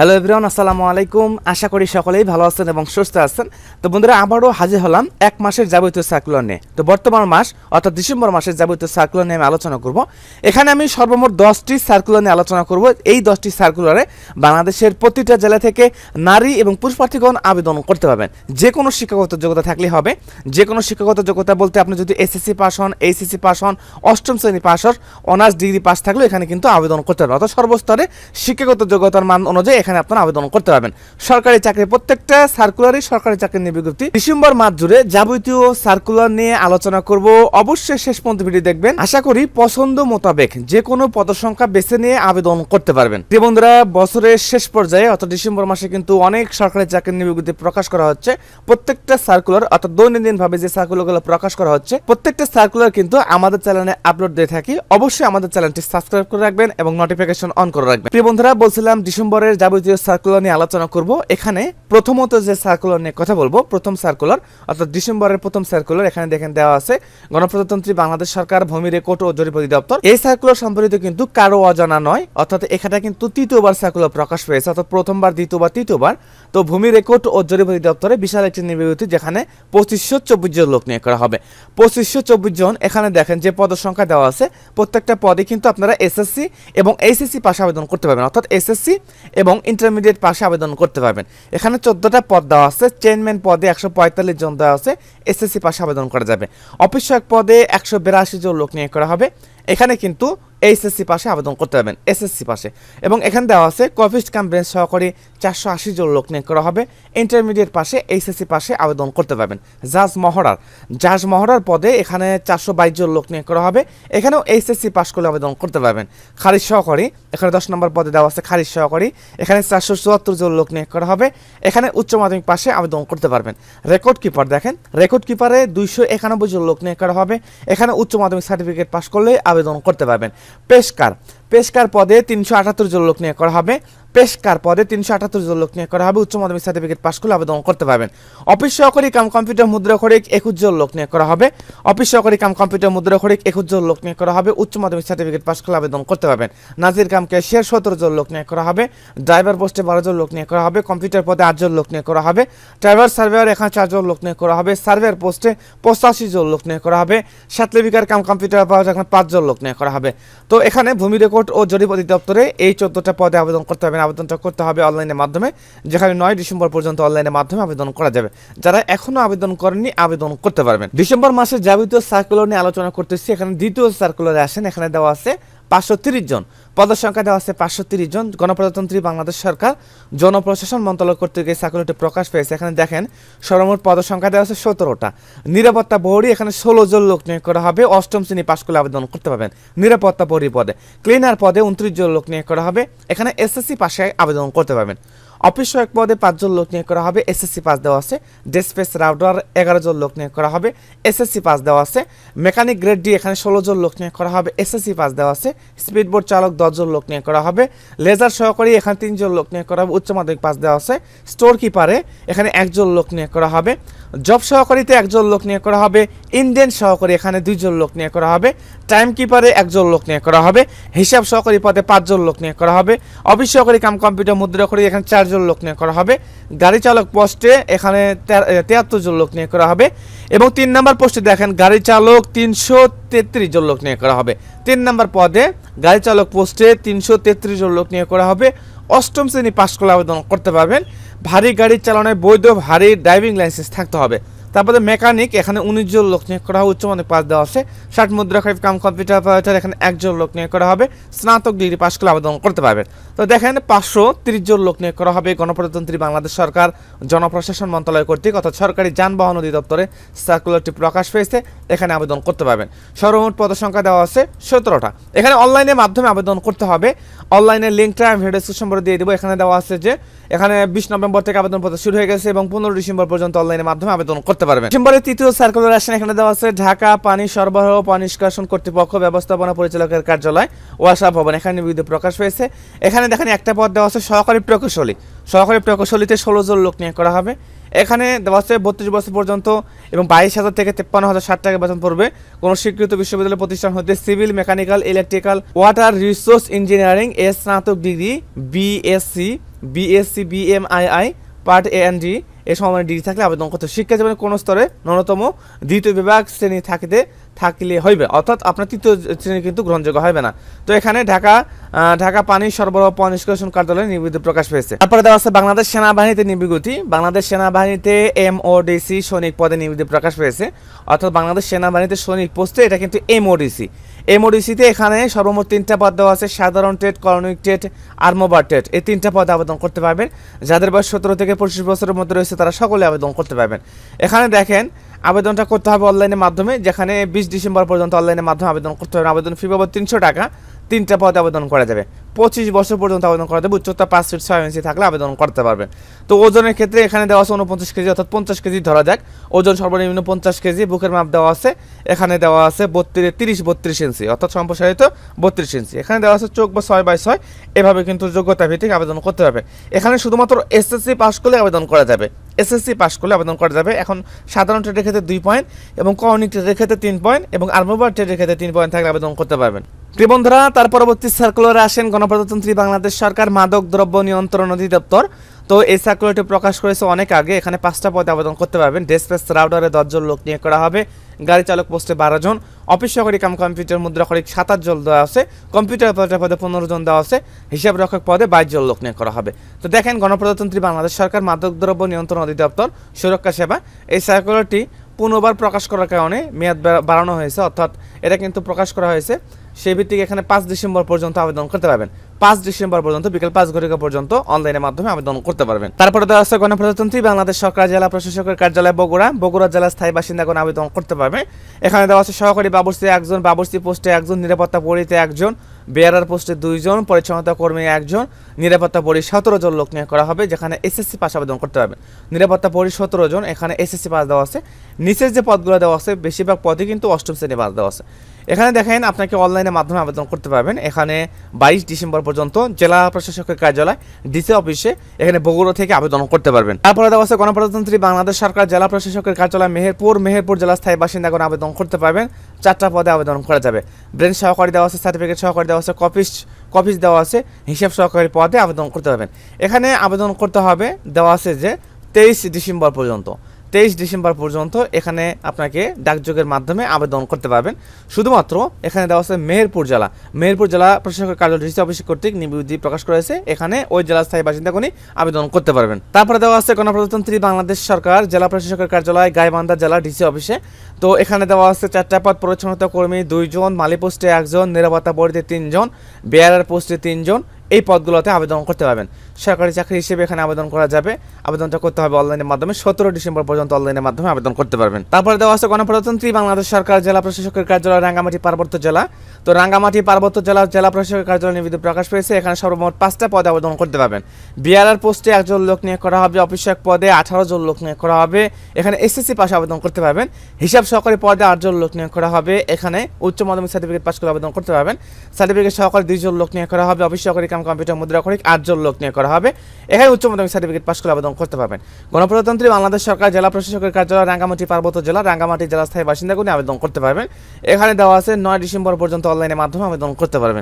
Hello everyone আসসালামু আলাইকুম। আশা করি সকলেই ভালো আছেন এবং সুস্থ আছেন। তো বন্ধুরা, আবারও হাজির হলাম এক মাসের যাবতীয় সার্কুলার নিয়ে। তো বর্তমান মাস, অর্থাৎ ডিসেম্বর মাসের যাবতীয় সার্কুলার নিয়ে আমি আলোচনা করব। এখানে আমি সর্বমোট দশটি সার্কুলার নিয়ে আলোচনা করব। এই দশটি সার্কুলারে বাংলাদেশের প্রতিটা জেলা থেকে নারী এবং পুরুষ প্রার্থীগণ আবেদন করতে পারবেন। যে কোনো শিক্ষাগত যোগ্যতা থাকলে হবে। যে কোনো শিক্ষাগত যোগ্যতা বলতে আপনি যদি এসএসসি পাস হন এইচএসসি পাস হন, অষ্টম শ্রেণি পাস হন অনার্স ডিগ্রি পাস থাকলেও এখানে কিন্তু আবেদন করতে পারবেন। অর্থাৎ সর্বস্তরে শিক্ষাগত যোগ্যতার মান অনুযায়ী এখানে আপনারা আবেদন করতে পারবেন। সরকারি চাকরি প্রত্যেকটা সার্কুলারই সরকারি চাকরির নিয়োগ বিজ্ঞপ্তি ডিসেম্বর মাস জুড়ে যাবতীয় সার্কুলার নিয়ে আলোচনা করব। অবশ্যই শেষ পর্যন্ত ভিডিও দেখবেন। আশা করি পছন্দ মোতাবেক যে কোনো পদসংখ্যা বেছে নিয়ে আবেদন করতে পারবেন। যে বন্ধুরা, বছরের শেষ পর্যায়ে অর্থাৎ ডিসেম্বর মাসে কিন্তু অনেক সরকারি চাকরির নিয়োগ বিজ্ঞপ্তি প্রকাশ করা হচ্ছে। প্রত্যেকটা সার্কুলার অর্থাৎ দৈনন্দিন ভাবে যে সার্কুলারগুলো প্রকাশ করা হচ্ছে, প্রত্যেকটা সার্কুলার কিন্তু আমাদের চ্যানেলে আপলোড দিয়ে থাকি। অবশ্যই আমাদের চ্যানেলটি সাবস্ক্রাইব করে রাখবেন এবং নোটিফিকেশন অন করে রাখবেন। প্রিয় বন্ধুরা, বলছিলাম ডিসেম্বরের যাবতীয় সার্কুলার নিয়ে আলোচনা করব। এখানে প্রথমত যে সার্কুলার নিয়ে কথা বলব, প্রথম সার্কুলার অর্থাৎ ডিসেম্বরের প্রথম সার্কুলার এখানে দেখেন দেওয়া আছে, গণপ্রজাতন্ত্রী বাংলাদেশ সরকার, ভূমি রেকর্ড ও জরিপ অধিদপ্তর এই সার্কুলার সম্পর্কিত কিন্তু কারও অজানা নয়, অর্থাৎ এখানে কিন্তু তৃতীয়বার সার্কুলার প্রকাশ পেয়েছে, অর্থাৎ প্রথমবার, দ্বিতীয়বার, তৃতীয়বার। তো ভূমি রেকর্ড ও জরিপ অধিদপ্তরে বিশাল একটি নিবেদিত যেখানে পঁচিশশো চব্বিশ জন লোক নিয়োগ করা হবে। পঁচিশশো চব্বিশ জন, এখানে দেখেন যে পদের সংখ্যা দেওয়া আছে, প্রত্যেকটা পদে কিন্তু আপনারা এসএসসি এবং এইচএসসি পাশে আবেদন করতে পারবেন, অর্থাৎ এসএসসি এবং ইন্টারমিডিয়েট পাশে আবেদন করতে পারবেন। এখানে চোদ্দটা পদ দেওয়া আছে চেয়ারম্যান পদে একশো পঁয়তাল্লিশ জন দেওয়া আছে এসএসসি পাশে আবেদন করা যাবে। অফিস পদে একশো বিরাশি জন লোক নিয়োগ করা হবে। এখানে কিন্তু এইচএসসি পাশে আবেদন করতে পারবেন এসএসসি পাশে। এবং এখানে দেওয়া আছে কফিস কাম সহকারী চারশো আশি জন লোক নিয়োগ করা হবে। ইন্টারমিডিয়েট পাশে এইচএসসি পাশে আবেদন করতে পারবেন। জাজ মহড়ার জাজ মহড়ার পদে এখানে চারশো বাইশ জন লোক নিয়োগ করা হবে। এখানেও এইচএসসি পাশ করলে আবেদন করতে পারবেন। খারিজ সহকারী, এখানে দশ নম্বর পদে দেওয়া আছে খারিজ সহকারী। এখানে চারশো চুয়াত্তর জন লোক নিয়োগ করা হবে। এখানে উচ্চ মাধ্যমিক পাশে আবেদন করতে পারবেন। রেকর্ড কিপার দেখেন রেকর্ড কিপারে দুইশো একানব্বই জন লোক নিয়োগ করা হবে। এখানে উচ্চ মাধ্যমিক সার্টিফিকেট পাশ করলে আবেদন করতে পারবেন। পেশকার। পেশকার পদে তিনশো আটাত্তর জন লোক নিয়োগ করা হবে। পেশকার পদে তিনশো আটাত্তর জন লোক নিয়োগ করা হবে। উচ্চ মাধ্যমিক সার্টিফিকেট পাশ করলে আবেদন করতে পারবেন। অফিস সহকারী কাম কম্পিউটার মুদ্রাক্ষরিক একুশ জন লোক নিয়োগ করা হবে। অফিস সহকারী কাম কম্পিউটার মুদ্রাক্ষরিক একুশ জন লোক নিয়োগ করা হবে। উচ্চ মাধ্যমিক সার্টিফিকেট পাশ করলে আবেদন করতে পারবেন। নাজির কাম ক্যাশিয়ার সতেরো জন লোক নিয়োগ করা হবে। ড্রাইভার পোস্টে বারো জন লোক নিয়োগ করা হবে। কম্পিউটার পদে আটজন লোক নিয়োগ করা হবে। ড্রাইভার, সার্ভেয়ার এখানে চারজন লোক নিয়োগ করা হবে। সার্ভেয়ার পোস্টে পঁচাশি জন লোক নিয়োগ করা হবে। সাতলিপিকার কাম কম্পিউটার পাওয়া এখানে পাঁচজন লোক নিয়োগ করা হবে। তো এখানে ভূমি রেকর্ড ও জরিপ অধিদপ্তরে এই চোদ্দটা পদে আবেদন করতে হবে। আবেদনটা করতে হবে অনলাইনের মাধ্যমে। যেখানে নয় ডিসেম্বর পর্যন্ত অনলাইনের মাধ্যমে আবেদন করা যাবে। যারা এখনও আবেদন করেনি আবেদন করতে পারবেন। ডিসেম্বর মাসে যাবতীয় সার্কুলার নিয়ে আলোচনা করতেছি। এখানে দ্বিতীয় সার্কুলারে আসেন। এখানে দেওয়া আছে পাঁচশো তিরিশ জন। পদের সংখ্যা দেওয়া আছে পাঁচশো তিরিশ জন। গণপ্রজাতন্ত্রী বাংলাদেশ সরকার, জনপ্রশাসন মন্ত্রণালয় কর্তৃক এই সার্কুলারটি প্রকাশ পেয়েছে। এখানে দেখেন, সর্বমোট পদের সংখ্যা দেওয়া আছে সতেরোটা। নিরাপত্তা বহরি এখানে ষোলো জন লোক নিয়োগ করা হবে। অষ্টম শ্রেণি পাশ করলে আবেদন করতে পারবেন। নিরাপত্তা বহরি পদে ক্লিনার পদে উনত্রিশ জন লোক নিয়োগ করা হবে। এখানে এসএসসি পাশে আবেদন করতে পারবেন। অফিস সহায়ক পদে পাঁচজন লোক নিয়োগ করা হবে এসএসসি পাস দেওয়া আছে। ডেসপেস রাউডার এগারো জন লোক নিয়োগ করা হবে এসএসসি পাস দেওয়া আছে। মেকানিক গ্রেড ডি এখানে ষোলো জন লোক নিয়োগ করা হবে এসএসসি পাস দেওয়া আছে। স্পিডবোট চালক দশজন লোক নিয়োগ করা হবে। লেজার সহকারী এখানে তিনজন লোক নিয়োগ করা হবে, উচ্চ মাধ্যমিক পাস দেওয়া আছে। স্টোর কিপারে এখানে একজন লোক নিয়োগ করা হবে। জব সহকারীতে একজন লোক নিয়োগ করা হবে, ইন্ডিয়ান সহকারী এখানে দুইজন লোক নিয়োগ করা হবে টাইম কিপারে একজন লোক নিয়োগ করা হবে, হিসাব সহকারী পদে পাঁচজন লোক নিয়োগ করা হবে, অফিস সহকারী কাম কম্পিউটার মুদ্রা করে এখানে চারজন লোক নিয়োগ করা হবে, গাড়ি চালক পোস্টে এখানে তিয়াত্তর জন লোক নিয়োগ করা হবে এবং তিন নম্বর পোস্টে দেখেন গাড়ি চালক তিনশো তেত্রিশ জন লোক নিয়োগ করা হবে। তিন নম্বর পদে গাড়ি চালক পোস্টে তিনশো তেত্রিশ জন লোক নিয়োগ করা হবে। অষ্টম শ্রেণি পাশ করলে আবেদন করতে পারবেন। ভারী গাড়ি চালানোয় বৈধ ভারী ড্রাইভিং লাইসেন্স থাকতে হবে। তারপরে মেকানিক, এখানে উনিশ জন লোক নিয়োগ করা হবে উচ্চ মাধ্যমিক পাস দেওয়া আছে। ষাট মুদ্রা খারিফ কাম কম্পিউটার অপারেটর, এখানে একজন লোক নিয়োগ করা হবে। স্নাতক ডিগ্রি পাশ করলে আবেদন করতে পারবেন। তো দেখেন, পাঁচশো তিরিশ জন লোক নিয়োগ করা হবে গণপ্রজাতন্ত্রী বাংলাদেশ সরকার, জনপ্রশাসন মন্ত্রণালয় কর্তৃক, অর্থাৎ সরকারি যানবাহন অধিদপ্তরে সার্কুলারটি প্রকাশ পেয়েছে, এখানে আবেদন করতে পারবেন। সর্বমোট পদ সংখ্যা দেওয়া আছে সতেরোটা। এখানে অনলাইনের মাধ্যমে আবেদন করতে হবে। অনলাইনের লিঙ্কটা আমি ভিডিও ডিসক্রিপশন করে দিয়ে দেবো। এখানে দেওয়া আছে যে, এখানে বিশ নভেম্বর থেকে আবেদন পত্র শুরু হয়ে গেছে এবং পনেরো ডিসেম্বর পর্যন্ত অনলাইনের মাধ্যমে আবেদন করতে পারবেন। ডিসেম্বরের তৃতীয় সার্কুলার আসেন এখানে দেওয়া আছে, ঢাকা, পানি সরবরাহ, পানি নিষ্কাশন কর্তৃপক্ষ, ব্যবস্থাপনা পরিচালকের কার্যালয় ওয়াসা ভবন, এখানে বিরুদ্ধে প্রকাশ পেয়েছে এখানে দেখেন একটা পদ দেওয়া আছে, সহকারী প্রকৌশলী। সহকারী প্রকৌশলীতে ষোলো জন লোক নিয়োগ করা হবে। এখানে দেওয়া আছে, বত্রিশ বছর পর্যন্ত এবং বাইশ হাজার থেকে তেপ্পান্ন হাজার ষাট টাকা বেতন পড়বে। কোনো স্বীকৃত বিশ্ববিদ্যালয় প্রতিষ্ঠান হতে civil, mechanical, electrical, water resource engineering এ স্নাতক degree BSc BSc BMII part A N D এ সমমানের ডিগ্রি থাকলে আবেদন করতে শিক্ষা জীবনের কোনো স্তরে ন্যূনতম দ্বিতীয় বিভাগ শ্রেণি থাকিতে থাকলে হইবে। অর্থাৎ আপনার তৃতীয় শ্রেণি কিন্তু গ্রহণযোগ্য হবে না। তো এখানে ঢাকা ঢাকা পানি সরবরাহ পণ নিষ্কাশন কার্যালয়ে নিবৃত্তি প্রকাশ পেয়েছে। তারপরে দেওয়া আছে বাংলাদেশ সেনাবাহিনীতে নিবিগতি বাংলাদেশ সেনাবাহিনীতে এমওডিসি সৈনিক পদে নিবৃত্তি প্রকাশ পেয়েছে। অর্থাৎ বাংলাদেশ সেনাবাহিনীতে সৈনিক পোস্টে এটা কিন্তু এমওডিসি এমওডিসিতে এখানে সর্বমোট তিনটা পদ দেওয়া আছে, সাধারণ টেট করণিক টেট, আর্মোবার টেট। এই তিনটা পদে আবেদন করতে পারবেন। যাদের বয়স সতেরো থেকে পঁচিশ বছরের মধ্যে রয়েছে তারা সকলে আবেদন করতে পারবেন। এখানে দেখেন আবেদনটা করতে হবে অনলাইনের মাধ্যমে, যেখানে বিশ ডিসেম্বর পর্যন্ত অনলাইনের মাধ্যমে আবেদন করতে হবে। আবেদন ফি বাবদ তিনশো টাকা, তিনটা পদে আবেদন করা যাবে। পঁচিশ বছর পর্যন্ত আবেদন করা যাবে উচ্চতা পাঁচ ফিট ছয় ইঞ্চি থাকলে আবেদন করতে পারবেন তো ওজনের ক্ষেত্রে এখানে দেওয়া আছে উনপঞ্চাশ কেজি, অর্থাৎ পঞ্চাশ কেজি ধরা যাক। ওজন সর্বনিম্ন পঞ্চাশ কেজি, বুকের মাপ দেওয়া আছে। এখানে দেওয়া আছে বত্রিশ, তিরিশ বত্রিশ ইঞ্চি অর্থাৎ সম্প্রসারিত বত্রিশ ইঞ্চি এখানে দেওয়া আছে চোখ বা ছয় বাই ছয়। এভাবে কিন্তু যোগ্যতা ভিত্তিক আবেদন করতে হবে। এখানে শুধুমাত্র এসএসসি পাস করলে আবেদন করা যাবে। এসএসসি পাস করলে আবেদন করা যাবে। এখন সাধারণ ট্রেডের ক্ষেত্রে দুই পয়েন্ট এবং করণিক ট্রেডের ক্ষেত্রে তিন পয়েন্ট এবং আর্মোবার ট্রেডের ক্ষেত্রে তিন পয়েন্ট থাকলে আবেদন করতে পারবেন। বন্ধুরা, তার পরবর্তী সার্কুলারে আসেন গণপ্রজাতন্ত্রী বাংলাদেশ সরকার মাদক দ্রব্য নিয়ন্ত্রণ অধিদপ্তর। তো এই সার্কুলারটি প্রকাশ করেছে অনেক আগে, এখানে পাঁচটা পদে আবেদন করতে পারবেন। ডেসপেস রাউডারে দশজন লোক নিয়ে করা হবে, গাড়ি চালক পোস্টে বারো জন অফিস সহকারী কাম কম্পিউটার মুদ্রাকরিক সাতাশ জন দেওয়া আছে কম্পিউটার অপারেটর পদে পনেরো জন দেওয়া আছে, হিসাব রক্ষক পদে বাইশ জন লোক নিয়ে করা হবে। তো দেখেন, গণপ্রজাতন্ত্রী বাংলাদেশ সরকার মাদক দ্রব্য নিয়ন্ত্রণ অধিদপ্তর, সুরক্ষা সেবা। এই সার্কুলারটি পুনর্বার প্রকাশ করার কারণে মেয়াদ বাড়ানো হয়েছে, অর্থাৎ এটা কিন্তু প্রকাশ করা হয়েছে। সেই ভিত্তিক এখানে পাঁচ ডিসেম্বর পর্যন্ত আবেদন করতে পারবেন। পাঁচ ডিসেম্বর পর্যন্ত, বিকেল পাঁচ ঘটিকা পর্যন্ত অনলাইনের মাধ্যমে আবেদন করতে পারবেন। তারপরে দেওয়া আছে গণপ্রজাতন্ত্রী বাংলাদেশ সরকার জেলা প্রশাসকের কার্যালয় বগুড়া। বগুড়া জেলা স্থায়ী বাসিন্দাগণ আবেদন করতে পারবে। এখানে দেওয়া আছে সহকারী বাবুর্চি একজন, বাবুর্চি পোস্টে একজন, নিরাপত্তা পরিতে একজন। বেয়ারার পোস্টে দুইজন, পরিচ্ছন্নতা কর্মী একজন, নিরাপত্তা পরি সতেরো জন লোক নিয়োগ করা হবে, যেখানে এসএসসি পাস আবেদন করতে হবে। নিরাপত্তা পরি সতেরো জন, এখানে এসএসসি পাস দেওয়া আছে। নিচের যে পদগুলো দেওয়া আছে, বেশিরভাগ পদই কিন্তু অষ্টম শ্রেণি পাস দেওয়া আছে। এখানে দেখেন, আপনাকে অনলাইনের মাধ্যমে আবেদন করতে পারবেন। এখানে বাইশ ডিসেম্বর পর্যন্ত জেলা প্রশাসকের কার্যালয়, ডিসি অফিসে এখানে বগুড়া থেকে আবেদন করতে পারবেন। তারপরে দেওয়া আছে, গণপ্রজাতন্ত্রী বাংলাদেশ সরকার জেলা প্রশাসকের কার্যালয়, মেহেরপুর। মেহেরপুর জেলা স্থায়ী বাসিন্দাগণ আবেদন করতে পারবেন। চারটা পদে আবেদন করা যাবে। ব্রেন সহকারী দেওয়া আছে, সার্টিফিকেট সহকারী দেওয়া আছে কপিস কপিস দেওয়া আছে, হিসাব সহকারী পদে আবেদন করতে পারবেন। এখানে আবেদন করতে হবে, দেওয়া আছে যে তেইশ ডিসেম্বর পর্যন্ত। তেইশ ডিসেম্বর পর্যন্ত এখানে আপনাকে ডাকযোগের মাধ্যমে আবেদন করতে পারবেন। শুধুমাত্র এখানে দেওয়া আছে মেহেরপুর জেলা। মেহেরপুর জেলা প্রশাসকের কার্যালয় ডিসি অফিস কর্তৃক নিবৃত্তি প্রকাশ করেছে এখানে ওই জেলা স্থায়ী বাসিন্দাগণই আবেদন করতে পারবেন। তারপরে দেওয়া আছে গণপ্রজাতন্ত্রী বাংলাদেশ সরকার জেলা প্রশাসকের কার্যালয়, গাইবান্ধা জেলা ডিসি অফিসে। তো এখানে দেওয়া আছে চারটা পদ, পরিচ্ছন্নতা কর্মী দুইজন, মালি পোস্টে একজন, নিরাপত্তা পরিতে তিনজন বেয়ারার পোস্টে তিনজন। এই পদগুলোতে আবেদন করতে পারবেন। সরকারি চাকরি হিসেবে এখানে আবেদন করা যাবে। আবেদনটা করতে হবে অনলাইনের মাধ্যমে। সতেরো ডিসেম্বর পর্যন্ত অনলাইনের মাধ্যমে আবেদন করতে পারবেন। তারপরে দেওয়া আছে গণপ্রজাতন্ত্রী বাংলাদেশ সরকার জেলা প্রশাসকের কার্যালয়, রাঙ্গামাটি পার্বত্য জেলা। তো রাঙ্গামাটি পার্বত্য জেলা জেলা প্রশাসকের কার্যালয় নিবেদিত প্রকাশ পেয়েছে। এখানে সর্বমোট পাঁচটা পদে আবেদন করতে পারবেন। বিআরআর পোস্টে একজন লোক নিয়োগ করা হবে অফিসক পদে আঠারো জন লোক নিয়োগ করা হবে। এখানে এসএসসি পাশে আবেদন করতে পারবেন। হিসাব সহকারী পদে আটজন লোক নিয়োগ করা হবে। এখানে উচ্চ মাধ্যমিক সার্টিফিকেট পাস করে আবেদন করতে পারবেন। সার্টিফিকেট সহকারী দুইজন লোক নিয়োগ করা হবে। অফিস সহকারী কাম কম্পিউটার মুদ্রা করে আটজন লোক নিয়োগ করা হবে। এখানে উচ্চ মাধ্যমিক সার্টিফিকেট পাশ করে আবেদন করতে পারবেন। গণপ্রজাতন্ত্রী বাংলাদেশ সরকার জেলা প্রশাসকের কার্যালয় রাঙ্গামাটি পার্বত্য জেলা, রাঙ্গামাটি জেলা স্থায়ী বাসিন্দাগুলি আবেদন করতে পারবেন। এখানে দেওয়া আছে নয় ডিসেম্বর পর্যন্ত অনলাইনের মাধ্যমে আবেদন করতে পারবেন।